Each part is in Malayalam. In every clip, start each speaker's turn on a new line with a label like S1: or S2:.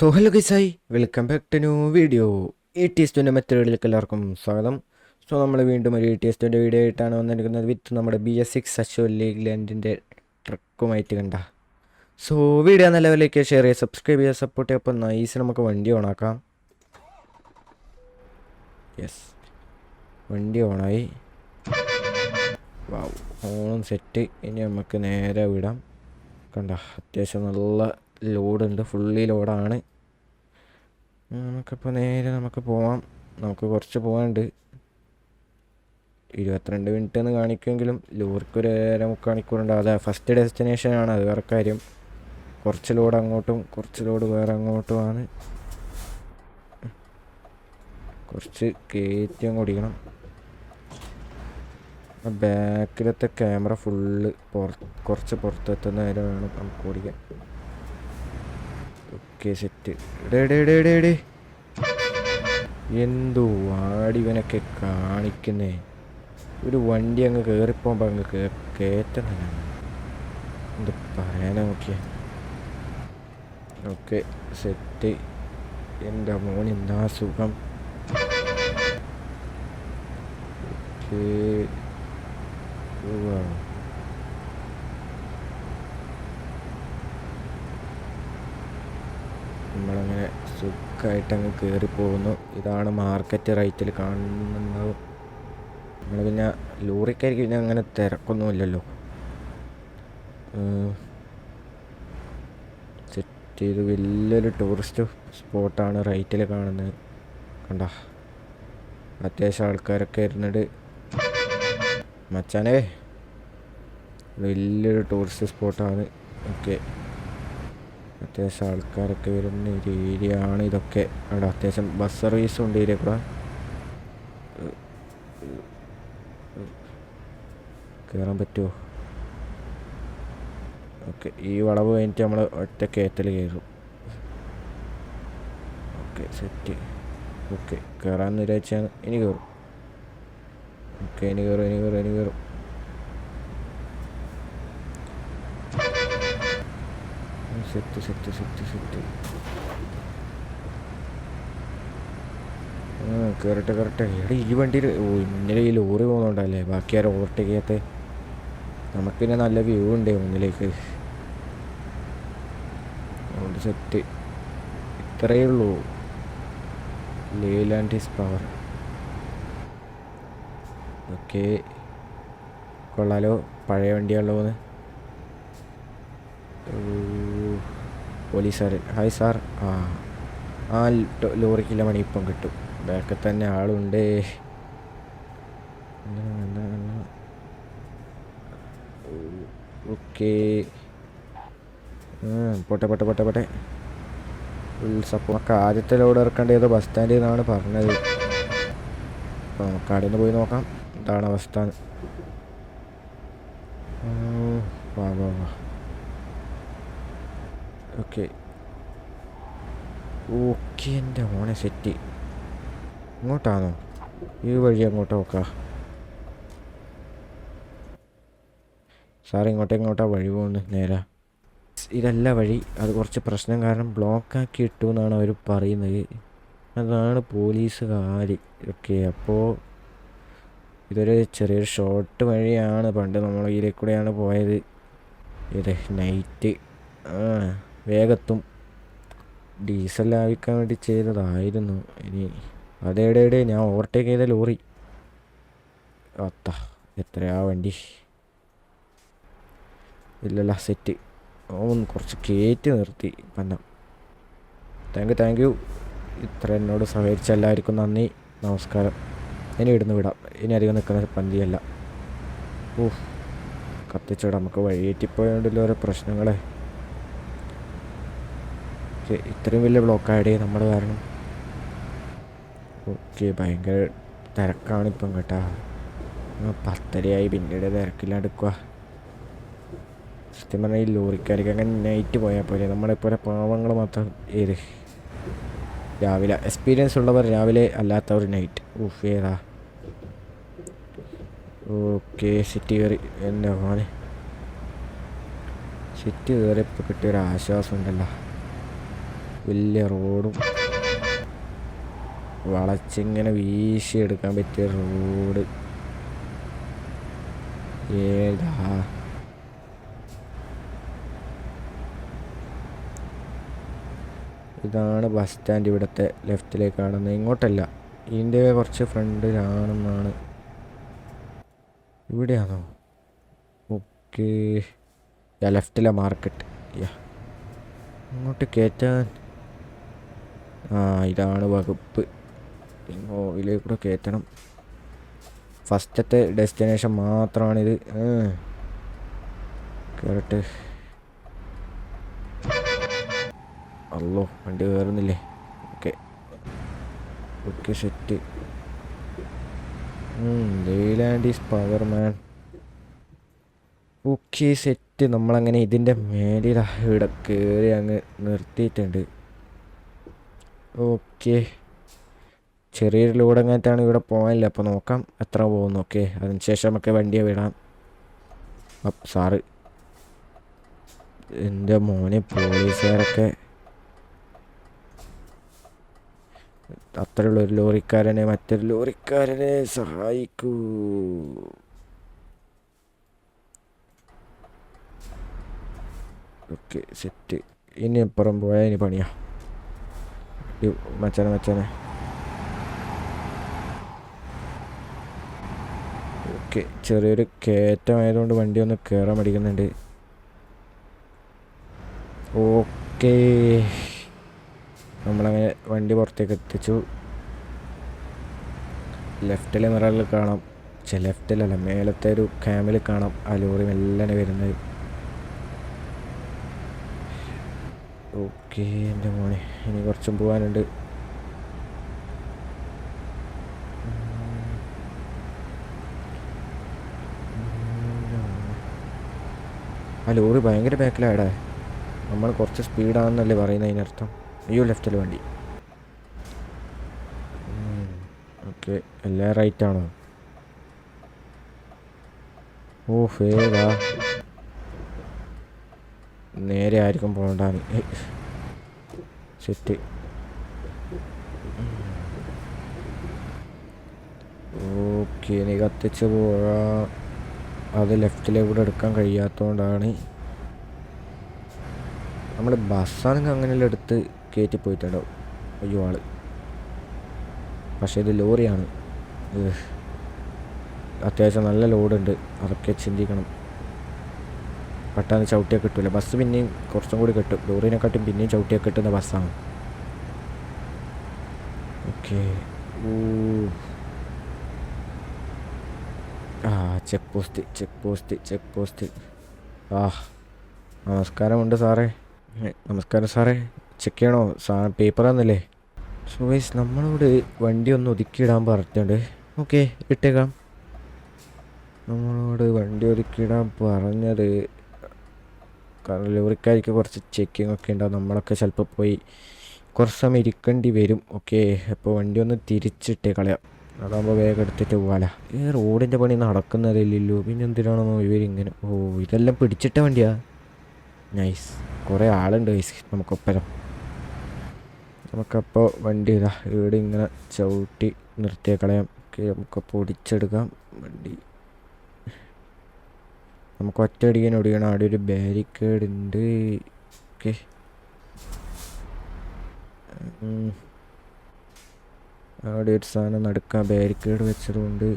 S1: So hello ഗൈസായി welcome back to new video ഈ ടേസ്റ്റിന്റെ മെത്തേഡിലേക്ക് എല്ലാവർക്കും സ്വാഗതം. സോ നമ്മൾ വീണ്ടും ഒരു ടേസ്റ്റിന്റെ വീഡിയോ ആയിട്ടാണ് വന്നിരിക്കുന്നത് വിത്ത് നമ്മുടെ ബി എസ് സിക്സ് അശോ ലീഗ് ലാൻഡിന്റെ ട്രക്കുമായിട്ട് കണ്ട. സോ വീഡിയോ നല്ല ലെവലിലേക്ക് ഷെയർ ചെയ്യുക സബ്സ്ക്രൈബ് ചെയ്യുക സപ്പോർട്ട് ചെയ്യുക. അപ്പോൾ നൈസ് നമുക്ക് വണ്ടി ഓണാക്കാം. യെസ് വണ്ടി ഓണായി. ഓണം സെറ്റ് ഇനി നമുക്ക് നേരെ വിടാം. കണ്ട അത്യാവശ്യം നല്ല ലോഡുണ്ട് ഫുള്ളി ലോഡാണ് നമുക്കിപ്പോൾ നേരെ നമുക്ക് പോവാം. നമുക്ക് കുറച്ച് പോകാനുണ്ട് ഇരുപത്തിരണ്ട് മിനിറ്റ് എന്ന് കാണിക്കുമെങ്കിലും ലോറിക്ക് ഒരു അര മുക്കാൽ മണിക്കൂറുണ്ട് അതെ ഫസ്റ്റ് ഡെസ്റ്റിനേഷനാണ് അത് വേറെ കാര്യം. കുറച്ച് ലോഡ് അങ്ങോട്ടും കുറച്ച് ലോഡ് വേറെ അങ്ങോട്ടുമാണ് കുറച്ച് കയറ്റം കുടിക്കണം ബാക്കിലത്തെ ക്യാമറ ഫുള്ള് പുറ കുറച്ച് പുറത്തെത്തുന്ന വരെ വേണം നമുക്ക് ഓടിക്കാൻ. ഓക്കെ സെറ്റ് ഡേ ഡേ ഡേ എന്തോ ആടിവനൊക്കെ കാണിക്കുന്നേ. ഒരു വണ്ടി അങ്ങ് കയറിപ്പോകുമ്പോൾ അങ്ങ് കയറ്റുന്നില്ല എന്ത് പറയാനാ നോക്കിയ. ഓക്കെ സെറ്റ് എന്റെ മോൻ എന്താ സുഖം? Okay Wow. നമ്മളങ്ങനെ സുഖമായിട്ട് അങ്ങ് കയറി പോകുന്നു ഇതാണ് മാർക്കറ്റ് റേറ്റിൽ കാണുന്നത്. നമ്മൾ പിന്നെ ലോറിക്കാർക്ക് പിന്നെ അങ്ങനെ തിരക്കൊന്നുമില്ലല്ലോ. സെറ്റ് ചെയ്ത് വലിയൊരു ടൂറിസ്റ്റ് സ്പോട്ടാണ് റൈറ്റിൽ കാണുന്നത്. കണ്ട? അത്യാവശ്യം ആൾക്കാരൊക്കെ ഇരുന്നിട്ട് മച്ചാനേ വലിയൊരു ടൂറിസ്റ്റ് സ്പോട്ടാണ് ഓക്കെ അത്യാവശ്യം ആൾക്കാരൊക്കെ വരുന്ന ഒരു ഏരിയ ആണ് ഇതൊക്കെ. അവിടെ അത്യാവശ്യം ബസ് സർവീസും ഉണ്ട് ഏരിയ കൂടെ. കയറാൻ പറ്റുമോ ഓക്കെ ഈ വളവ് കഴിഞ്ഞിട്ട് നമ്മൾ ഒറ്റ കയറ്റൽ കയറും. ഓക്കെ സെറ്റ് ഓക്കെ കയറാൻ വിചാരിച്ചാൽ ഇനി കയറും ഓക്കെ ഇനി കയറും ഇനി കയറും ഇനി കയറും സെറ്റ് സെറ്റ് സെറ്റ് സെറ്റ്. കയറട്ടെ കയറട്ടെ എടാ ഈ വണ്ടിയിൽ ഓ ഇന്നലെ ഈ ലോറി പോകുന്നുണ്ടല്ലേ ബാക്കി ആരും ഓവർടേക്ക് ചെയ്യാത്ത? നമുക്ക് പിന്നെ നല്ല വ്യൂ ഉണ്ട് മുന്നിലേക്ക്. അതുകൊണ്ട് സെറ്റ് ഇത്രയേ ഉള്ളൂ. Leyland his power okay. കൊള്ളാലോ. പഴയ വണ്ടിയാണല്ലോ പോലീസുകാർ ഹായ് സാർ ആ ആ ലോറിക്കുള്ള മണി ഇപ്പം കിട്ടും. ബാക്കിൽ തന്നെ ആളുണ്ട്. ഓക്കെ. പോട്ടെ പോട്ടെ പോട്ടെ പോട്ടെ. സപ്പോ നമുക്ക് ആദ്യത്തെ ലോഡ് ഇറക്കേണ്ടത് ബസ് സ്റ്റാൻഡിൽ നിന്നാണ് പറഞ്ഞത്. അപ്പോൾ നമുക്ക് അവിടെ നിന്ന് പോയി നോക്കാം. ഇതാണ് അവസ്ഥ. വാ വാ വാ. ഓക്കെ ഓക്കെ എന്റെ മോനെ സെറ്റ്. ഇങ്ങോട്ടാണോ? ഈ വഴി അങ്ങോട്ട് നോക്കാം. സാർ ഇങ്ങോട്ടേ ഇങ്ങോട്ടാ വഴി പോകുന്നത്? നേരെ. ഇതല്ല വഴി. അത് കുറച്ച് പ്രശ്നം കാരണം ബ്ലോക്ക് ആക്കി ഇട്ടു എന്നാണ് അവർ പറയുന്നത്. അതാണ് പോലീസുകാർ ഓക്കെ അപ്പോൾ ഇതൊരു ചെറിയൊരു ഷോർട്ട് വഴിയാണ്. പണ്ട് നമ്മൾ ഇതിലെ കൂടെയാണ് പോയത്. ഇത് നൈറ്റ് ആ. വേഗത്തും ഡീസൽ ലാഭിക്കാൻ വേണ്ടി ചെയ്തതായിരുന്നു. ഇനി അതേടെ ഞാൻ ഓവർടേക്ക് ചെയ്ത ലോറി. അത്ത എത്രയാ വണ്ടി? ഇല്ലല്ല സെറ്റ് ഒന്ന് കുറച്ച് കയറ്റി നിർത്തി. പന്നം താങ്ക് യു താങ്ക് യു ഇത്ര എന്നോട് സഹകരിച്ച എല്ലാവർക്കും നന്ദി. നമസ്കാരം. ഇനി ഇടുന്ന് വിടാം. ഇനി അധികം നിൽക്കുന്ന പന്തിയല്ല. ഓ കത്തിച്ചുവിടാം നമുക്ക് വഴിയേറ്റിപ്പോയോണ്ടല്ലോ ഓരോ പ്രശ്നങ്ങളെ. ഇത്രയും വലിയ ബ്ലോക്കായിടേ നമ്മൾ കാരണം. ഓക്കെ ഭയങ്കര തിരക്കാണ് ഇപ്പം കേട്ടാ. പത്തരയായി പിന്നീട് തിരക്കില്ലാണ്ടെടുക്കുക സത്യം പറഞ്ഞാൽ ഈ ലോറിക്കാർക്ക് അങ്ങനെ നൈറ്റ് പോയാൽ പോലെ നമ്മളെ പോലെ പാവങ്ങൾ മാത്രം ഏത്? രാവിലെ എക്സ്പീരിയൻസ് ഉള്ളവർ രാവിലെ അല്ലാത്തവർ നൈറ്റ് ഊഫ് ഏതാ? ഓക്കെ സിറ്റി കയറി എന്റെ മോനെ? സിറ്റി കയറിയപ്പോൾ കിട്ടിയൊരു ആശ്വാസം ഉണ്ടല്ലോ വലിയ റോഡും വളച്ചിങ്ങനെ വീശിയെടുക്കാൻ പറ്റിയ റോഡ്. ഏതാ? ഇതാണ് ബസ് സ്റ്റാൻഡ് ഇവിടുത്തെ ലെഫ്റ്റിലേക്ക് കാണുന്നത് ഇങ്ങോട്ടല്ല ഇതിന്റെ കുറച്ച് ഫ്രണ്ടിലാണെന്നാണ്. ഇവിടെയാണോ? ഓക്കെ. ലെഫ്റ്റിലെ മാർക്കറ്റ്. യാ ഇങ്ങോട്ട് കയറ്റാൻ ഇതാണ് വകുപ്പ്. ഇങ്ങോ ഇതിലേക്കൂടെ കയറ്റണം ഫസ്റ്റത്തെ ഡെസ്റ്റിനേഷൻ മാത്രമാണിത് കയറട്ടെ അല്ലോ വണ്ടി കയറുന്നില്ലേ okay. Okay set. Leyland is power man. Okay set. നമ്മളങ്ങനെ ഇതിന്റെ മേലിൽ ഇവിടെ കയറി അങ്ങ് നിർത്തിയിട്ടുണ്ട്. ഓക്കെ. ചെറിയൊരു ലോഡ് അങ്ങനത്താണ് ഇവിടെ പോകാനില്ല? അപ്പോൾ നോക്കാം എത്ര പോകുന്നു. ഓക്കെ. അതിനുശേഷം നമുക്ക് വണ്ടിയെ വിടാം. സാറ്. എന്റെ മോനെ പോലീസുകാരൊക്കെ. അത്രയുള്ള ഒരു ലോറിക്കാരനെ മറ്റൊരു ലോറിക്കാരനെ സഹായിക്കൂ. Okay set. ഇനി അപ്പുറം പോയാൽ ഇനി പണിയാ. മച്ചാനെ മച്ചാനെ ഓക്കെ ചെറിയൊരു കയറ്റമായതുകൊണ്ട് വണ്ടി ഒന്ന് കയറാൻ മടിക്കുന്നുണ്ട്. ഓക്കേ നമ്മളങ്ങനെ വണ്ടി പുറത്തേക്ക് എത്തിച്ചു. ലെഫ്റ്റിലെ മിററിൽ കാണാം. ലെഫ്റ്റിലല്ല മേലത്തെ ഒരു ക്യാമിൽ കാണാം. ആ ലോറി മെല്ലനെ വരുന്നത്. ഓക്കെ എന്റെ മോനെ ഇനി കുറച്ചും പോകാനുണ്ട് ആ ലോറി ഭയങ്കര ബാക്കിലാടാ. നമ്മൾ കുറച്ച് സ്പീഡാണെന്നല്ലേ പറയുന്നത് അതിനർത്ഥം. അയ്യോ ലെഫ്റ്റിൽ വണ്ടി. ഓക്കെ എല്ലാം റൈറ്റാണോ? ഓ ഫേതാ നേരെ ആയിരിക്കും പോകണ്ടാന്ന് സെറ്റ് ഓക്കെ നീ കത്തിച്ച് പോകാ. അത് കൂടെ എടുക്കാൻ കഴിയാത്തതുകൊണ്ടാണ് നമ്മൾ ബസ്സാണെങ്കിൽ അങ്ങനെയുള്ള എടുത്ത് കയറ്റി പോയിട്ടുണ്ടാവും. അയ്യോ ആൾ. പക്ഷേ ഇത് ലോറിയാണ്. അത്യാവശ്യം നല്ല ലോഡുണ്ട് അതൊക്കെ ചിന്തിക്കണം. പെട്ടെന്ന് ചവിട്ടിയാൽ കിട്ടില്ല ബസ് പിന്നെയും കുറച്ചും കൂടി കിട്ടും. ലോറിനെക്കാട്ടും പിന്നെയും ചവിട്ടിയാൽ കിട്ടുന്ന ബസ്സാണ് ഓക്കെ ആ check post check post check post ആ നമസ്കാരമുണ്ട് സാറേ. നമസ്കാരം സാറേ. ചെക്ക് ചെയ്യണോ? സാ പേപ്പർ ആണെന്നല്ലേ സോ വൈസ് നമ്മളോട് വണ്ടി ഒന്ന് ഒതുക്കിയിടാൻ പറഞ്ഞിട്ടുണ്ട്. ഓക്കെ ഇട്ടേക്കാം. നമ്മളോട് വണ്ടി ഒതുക്കിയിടാൻ പറഞ്ഞത് കാരണം ലോറിക്കാർക്ക് കുറച്ച് ചെക്കിംഗ് ഒക്കെ ഉണ്ടാവും. നമ്മളൊക്കെ ചിലപ്പോൾ പോയി കുറച്ച് സമയം ഇരിക്കേണ്ടി വരും. ഓക്കെ അപ്പോൾ വണ്ടി ഒന്ന് തിരിച്ചിട്ടേ കളയാം. അതാകുമ്പോൾ വേഗം എടുത്തിട്ട് പോകാല ഈ റോഡിന്റെ പണി നടക്കുന്നതല്ലോ പിന്നെ എന്തിനാണെന്നോ ഇവരിങ്ങനെ ഓ ഇതെല്ലാം പിടിച്ചിട്ട വണ്ടിയാ? നൈസ് കുറേ ആളുണ്ട് വൈസ് നമുക്കൊപ്പരം. നമുക്കപ്പോൾ വണ്ടി ഇതാ. ഇവിടെ ഇങ്ങനെ ചവിട്ടി നിർത്തിയ കളയാം ഓക്കെ നമുക്കപ്പോൾ ഒടിച്ചെടുക്കാം വണ്ടി നമുക്ക് ഒറ്റയടിക്കാൻ ഒടിയണം അവിടെ ഒരു ബാരിക്കേഡ് ഉണ്ട്. ഓക്കെ. അവിടെ ഒരു സാധനം നടക്കാം. ബാരിക്കേഡ് വെച്ചതുകൊണ്ട്.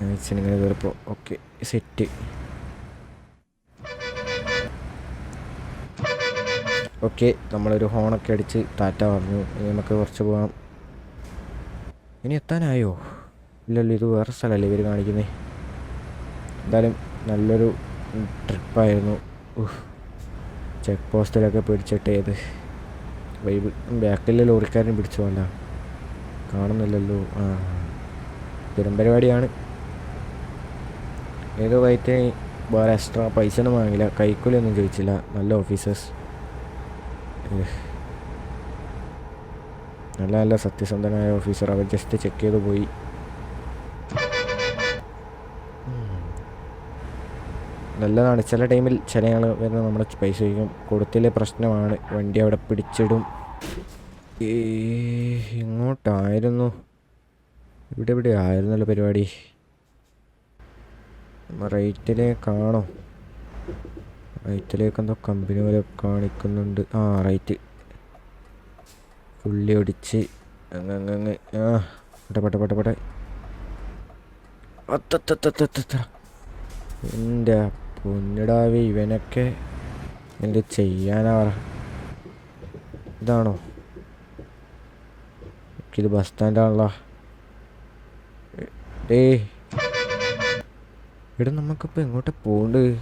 S1: ഇങ്ങനെ കയറിപ്പോൾ ഓക്കെ സെറ്റ് ഓക്കെ നമ്മളൊരു ഹോണൊക്കെ അടിച്ച് താറ്റ പറഞ്ഞു ഇനി നമുക്ക് കുറച്ച് പോകാം ഇനി എത്താനായോ? ഇല്ലല്ലോ ഇത് വേറെ സ്ഥലമല്ലേ ഇവർ കാണിക്കുന്നത് എന്തായാലും നല്ലൊരു ട്രിപ്പായിരുന്നു. ചെക്ക് പോസ്റ്റിലൊക്കെ പിടിച്ചിട്ട് ഏത്? വൈബ് ബാക്കിലെ ലോറിക്കാരനെ പിടിച്ചു അല്ല കാണുന്നില്ലല്ലോ. ആ. സ്ഥിരം പരിപാടിയാണ് ഏതോ വൈറ്റ് വേറെ എക്സ്ട്രാ പൈസ ഒന്നും വാങ്ങില്ല കൈക്കൂലിയൊന്നും ചോദിച്ചില്ല. നല്ല ഓഫീസേഴ്സ് നല്ല നല്ല സത്യസന്ധനായ ഓഫീസർ അവർ ജസ്റ്റ് ചെക്ക് ചെയ്ത് പോയി. നല്ലതാണ്. ചില ടൈമിൽ ചില ആൾ വരുന്ന നമ്മുടെ പൈസ ചോദിക്കും കൊടുത്തില്ലേ പ്രശ്നമാണ്. വണ്ടി അവിടെ പിടിച്ചിടും. ഇങ്ങോട്ടായിരുന്നു. ഇവിടെ ഇവിടെ ആയിരുന്നല്ലോ പരിപാടി? റൈറ്റിലേക്കാണോ റൈറ്റിലേക്ക് എന്തോ കമ്പനി പോലെ കാണിക്കുന്നുണ്ട്. ആ റൈറ്റ്. പുള്ളി ഒടിച്ച് അങ്ങ് ആ പട്ടെ പട്ടെ പട്ടെ പട്ടെ. എന്റെ പൊന്നിടാവി ഇവനൊക്കെ എന്ത് ചെയ്യാനാ? ഇതാണോ? ഇത് ബസ് സ്റ്റാൻഡാണല്ലോ ഏ ഇവിടെ നമുക്കിപ്പോൾ എങ്ങോട്ട് പോകണ്ട്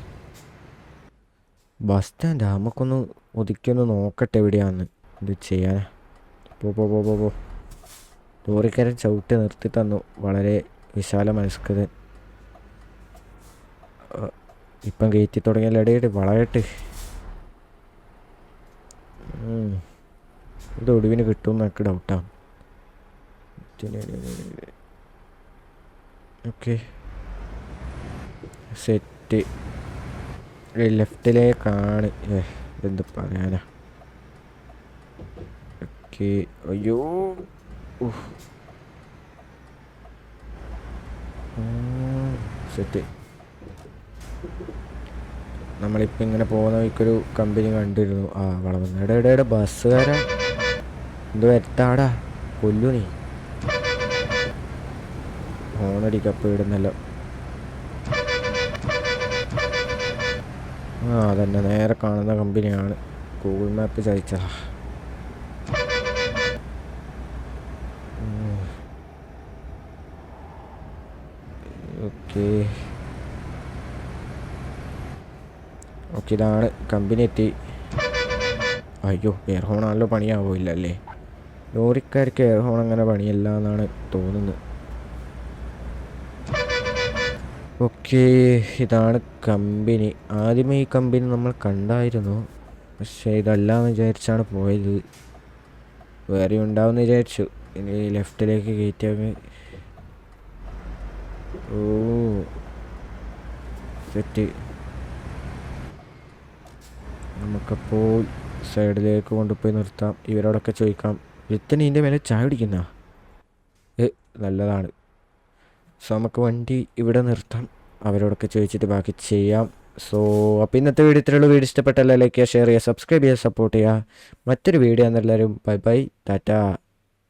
S1: ബസ് സ്റ്റാൻഡ് നമുക്കൊന്ന് ഒതുക്കിയൊന്ന് നോക്കട്ടെ എവിടെയാന്ന്. ഇത് ചെയ്യാനാ. പോ പോ പോ പോ പോ. ലോറിക്കാരൻ ചവിട്ടി നിർത്തി തന്നു. വളരെ വിശാല മനസ്കൃതൻ ആ, ഇപ്പം കയറ്റി തുടങ്ങിയ ഇടയിട്ട് വളയട്ട്. ഇത് ഒടുവിന് കിട്ടുമെന്ന് എനിക്ക് ഡൗട്ടാണ് ഓക്കെ സെറ്റ് ലെഫ്റ്റിലേക്കാണ്. എന്ത് പറയാനാ? ഓക്കെ അയ്യോ. സെറ്റ് നമ്മളിപ്പോൾ ഇങ്ങനെ പോകുന്ന വഴിക്കൊരു കമ്പനി കണ്ടിരുന്നു. ആ വളവന്ന് എടാ എടാ എടാ ബസ്സുകാരാ. എന്ത് കൊല്ലു നീ. ഹോണടിക്കപ്പോൾ ഇടുന്നല്ലോ. ആ അതന്നെ. നേരെ കാണുന്ന കമ്പനിയാണ്. ഗൂഗിൾ മാപ്പ് ചതിച്ചതാ. ഓക്കെ. ഇതാണ് കമ്പനി എത്തി. അയ്യോ എയർ ഹോണാണല്ലോ പണിയാവില്ല അല്ലേ ലോറിക്കാർക്ക് എയർ ഹോൺ അങ്ങനെ പണിയല്ല എന്നാണ് തോന്നുന്നത് ഓക്കെ ഇതാണ് കമ്പനി ആദ്യമേ ഈ കമ്പനി നമ്മൾ കണ്ടായിരുന്നു. പക്ഷേ ഇതല്ല എന്ന് വിചാരിച്ചാണ് പോയത്. വേറെ ഉണ്ടാവുമെന്ന് വിചാരിച്ചു. ഇനി ലെഫ്റ്റിലേക്ക് കയറ്റിയാൽ ഓ സെറ്റ് നമുക്കപ്പോൾ സൈഡിലേക്ക് കൊണ്ടുപോയി നിർത്താം. ഇവരോടൊക്കെ ചോദിക്കാം ഒരുത്തൻ ഇതിന്റെ മേലെ ചായ കുടിക്കുന്ന? ഏ നല്ലതാണ്. സോ നമുക്ക് വണ്ടി ഇവിടെ നിർത്താം. അവരോടൊക്കെ ചോദിച്ചിട്ട് ബാക്കി ചെയ്യാം. സോ അപ്പോൾ ഇന്നത്തെ വീഡിയോ ഇത്രയുള്ള വീഡിയോ ഇഷ്ടപ്പെട്ടല്ല ലൈക്ക് ചെയ്യുക ഷെയർ ചെയ്യുക സബ്സ്ക്രൈബ് ചെയ്യുക സപ്പോർട്ട് ചെയ്യുക. മറ്റൊരു വീഡിയോ എന്നെല്ലാവരും ബൈ ബൈ ടാറ്റ.